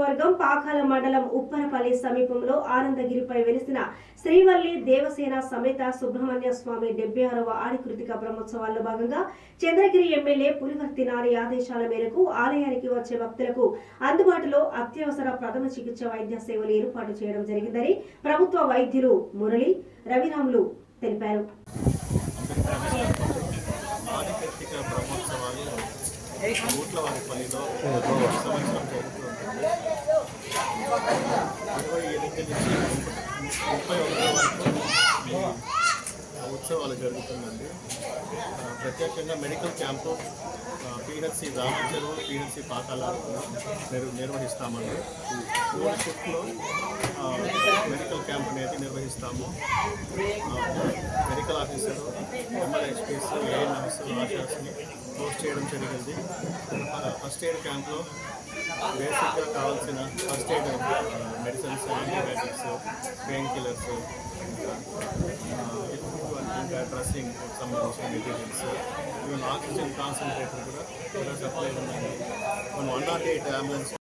నియోజకవర్గం పాకాల మండలం ఉప్పరపల్లి సమీపంలో ఆనందగిరిపై వెలిసిన శ్రీవల్లి దేవసేన సమేత సుబ్రహ్మణ్య స్వామి డెబ్బై ఆరవ ఆడికృతిక బ్రహ్మోత్సవాల్లో భాగంగా చంద్రగిరి ఎమ్మెల్యే పులివర్తి నారి ఆదేశాల మేరకు ఆలయానికి వచ్చే భక్తులకు అందుబాటులో అత్యవసర ప్రథమ చికిత్స వైద్య సేవలు ఏర్పాటు చేయడం జరిగిందని ప్రభుత్వ వైద్యులు మురళి రవిరాములు తెలిపారు. ఊట్లవారిపల్లిలో సంవత్సరం జరుగుతుంది ఇరవై ఎనిమిది నుంచి ముప్పై ఒకటి వరకు ఉత్సవాలు జరుగుతుందండి ప్రత్యేకంగా medical camp PHC Ramacheruvu PHC Pakala నిర్ నిర్వహిస్తామండి. మూడు షిఫ్ట్లో మెడికల్ క్యాంప్ అనేది నిర్వహిస్తాము. మెడికల్ ఆఫీసర్ ఎంఎల్ ఎక్స్పీస్ ఏఎన్ ఆఫీసర్ ఆఫీసర్స్ని పోస్ట్ చేయడం జరిగింది. ఫస్ట్ ఎయిడ్ క్యాంప్లో బేసిక్గా కావాల్సిన first aid medicines antibiotics pain killers ఇంకా డ్రెస్సింగ్ సంబంధించిన మెటీరియల్స్ ఈవెన్ ఆక్సిజన్ కాన్సన్ట్రేటర్ కూడా ఇలా సప్లై ఉన్నాయి మన వన్ నాట్ ఎయిట్ అంబులెన్స్